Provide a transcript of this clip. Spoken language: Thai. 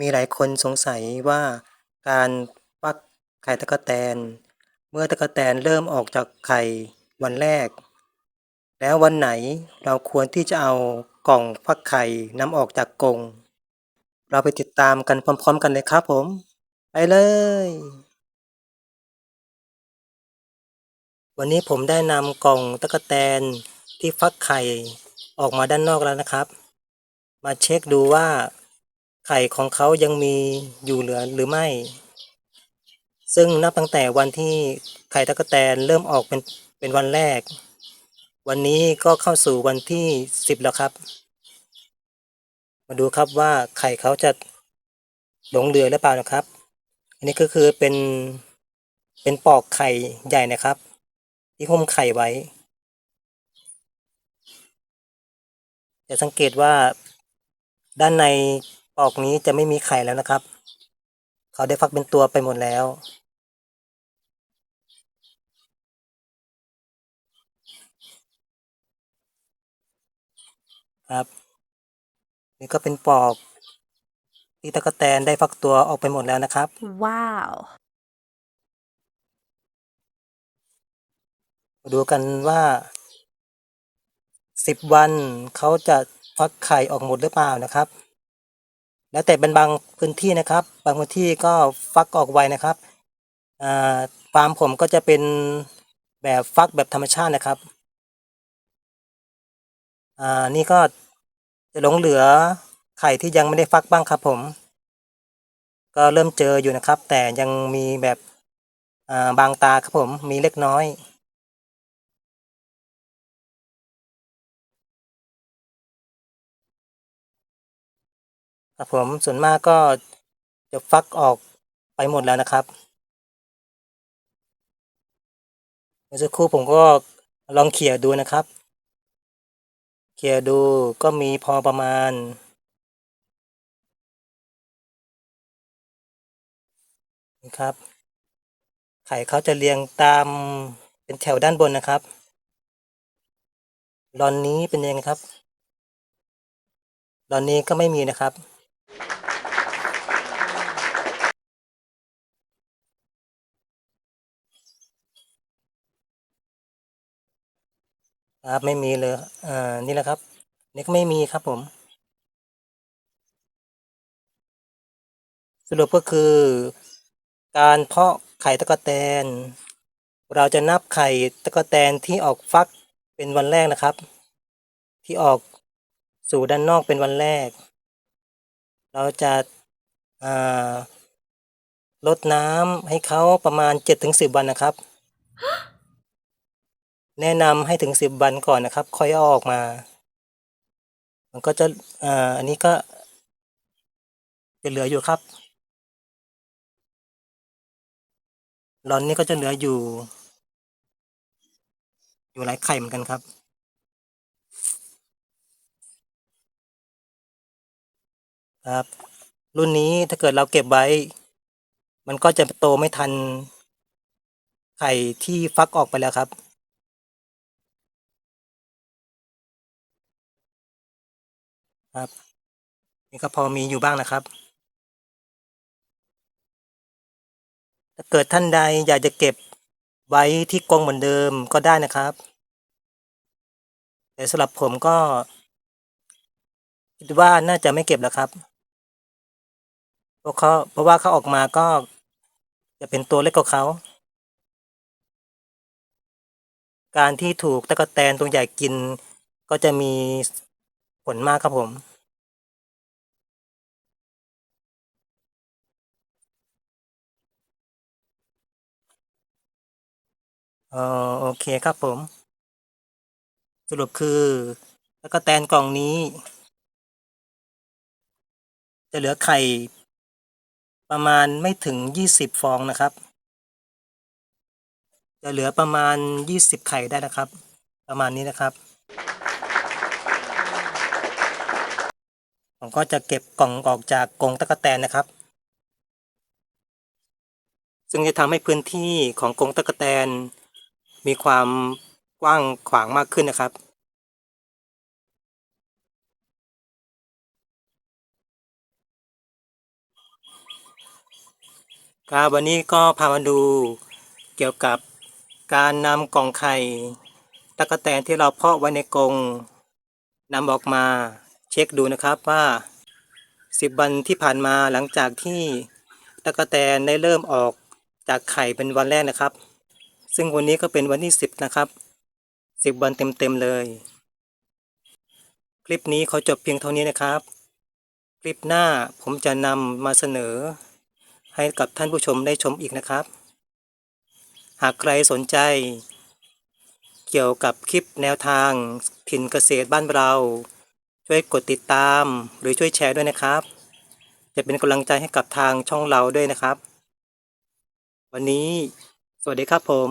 มีหลายคนสงสัยว่าการฟักไข่ตั๊กแตน เมื่อตั๊กแตนเริ่มออกจากไข่วันแรก แล้ววันไหนเราควรที่จะเอากล่องฟักไข่นำออกจากกรงเราไปติดตามกันพร้อม ๆ กันเลยครับผม ไปเลย วันนี้ผมได้นำกล่องตั๊กแตนที่ฟักไข่ออกมาด้านนอกแล้วนะครับ มาเช็คดูว่า ไข่ของเขายังมีอยู่เหลือหรือไม่ ซึ่งนับตั้งแต่วันที่ไข่ตั๊กแตนเริ่มออกเป็นเป็นวันแรก วันนี้ก็เข้าสู่วันที่สิบแล้วครับ มาดูครับว่าไข่เขาจะหลงเหลือหรือเปล่านะครับ อันนี้ก็คือเป็นเป็นปอกไข่ใหญ่นะครับ ที่หุ้มไข่ไว้จะสังเกตว่าด้านใน ปอกนี้จะไม่มีไข่แล้วนะครับ เขาได้ฟักเป็นตัวไปหมดแล้ว ครับ นี่ก็เป็นปอกที่ตะกแตนได้ฟักตัวออกไปหมดแล้วนะครับ Wow. มาดูกันว่าสิบวันเขาจะฟักไข่ออกหมดหรือเปล่านะครับ แล้วแต่เป็นบางพื้นที่นะครับ บางพื้นที่ก็ฟักออกไวนะครับฟาร์มผมก็จะเป็นแบบฟักแบบธรรมชาตินะครับอ่านี่ก็จะหลงเหลือไข่ที่ยังไม่ได้ฟักบ้างครับผม ก็เริ่มเจออยู่นะครับ แต่ยังมีแบบบางตาครับผมมีเล็กน้อย ครับผมส่วนมากก็จะฟักออกไปหมดแล้วนะครับเมื่อสักครู่ผมก็ลองเขี่ยดูนะครับ เขี่ยดูก็มีพอประมาณ นี่ครับ ไข่เขาจะเรียงตามเป็นแถวด้านบนนะครับรอนนี้เป็นยังไงครับรอนนี้ก็ไม่มีนะครับ ครับไม่มีเลยอ่านี่แหละครับนี่ก็ไม่มีครับผม สรุปก็คือ การเพาะไข่ตะกแตน เราจะนับไข่ตะกแตนที่ออกฟักเป็นวันแรกนะครับ ที่ออกสู่ด้านนอกเป็นวันแรก เราจะาลดน้ำให้เขาประมาณเจ็ดถึงสิบวันนะครับ แนะนำให้ถึงสิบวันก่อนนะครับ ค่อยเอาออกมา มันก็จะอ่าอันนี้ก็จะเหลืออยู่ครับรอนนี้ก็จะเหลืออยู่ อยู่หลายไข่เหมือนกันครับ ครับ รุ่นนี้ถ้าเกิดเราเก็บไว้ มันก็จะโตไม่ทันไข่ที่ฟักออกไปแล้วครับ ครับนี่ก็พอมีอยู่บ้างนะครับ ถ้าเกิดท่านใดอยากจะเก็บไว้ที่กรงเหมือนเดิมก็ได้นะครับ แต่สำหรับผมก็คิดว่าน่าจะไม่เก็บแล้วครับ เพราะเขาเพราะว่าเขาออกมาก็จะเป็นตัวเล็กกว่าเขา การที่ถูกตะกแตนตัวใหญ่กินก็จะมี ผลมากครับผม เออโอเคครับผม สรุปคือตะกแตนกล่องนี้ จะเหลือไข่ประมาณไม่ถึงยี่สิบฟองนะครับ จะเหลือประมาณยี่สิบไข่ได้นะครับ ประมาณนี้นะครับ ผมก็จะเก็บกล่องออกจากกรงตะกแตนนะครับ ซึ่งจะทำให้พื้นที่ของกรงตะกแตน มีความกว้างขวางมากขึ้นนะครับครับวันนี้ก็พามาดูเกี่ยวกับการนำกล่องไข่ตะกแตนที่เราเพาะไว้ในกรงนำออกมา เช็คดูนะครับว่า 10 วันที่ผ่านมาหลังจากที่ตะกแตนได้เริ่มออกจากไข่เป็นวันแรกนะครับ ซึ่งวันนี้ก็เป็นวันที่ 10 นะครับ 10 วันเต็มๆเลย คลิปนี้ขอจบเพียงเท่านี้นะครับ คลิปหน้าผมจะนำมาเสนอ ให้กับท่านผู้ชมได้ชมอีกนะครับ หากใครสนใจ เกี่ยวกับคลิปแนวทางถิ่นเกษตรบ้านเรา ช่วยกดติดตามหรือช่วยแชร์ด้วยนะครับ จะเป็นกำลังใจให้กับทางช่องเราด้วยนะครับ วันนี้ สวัสดีครับผม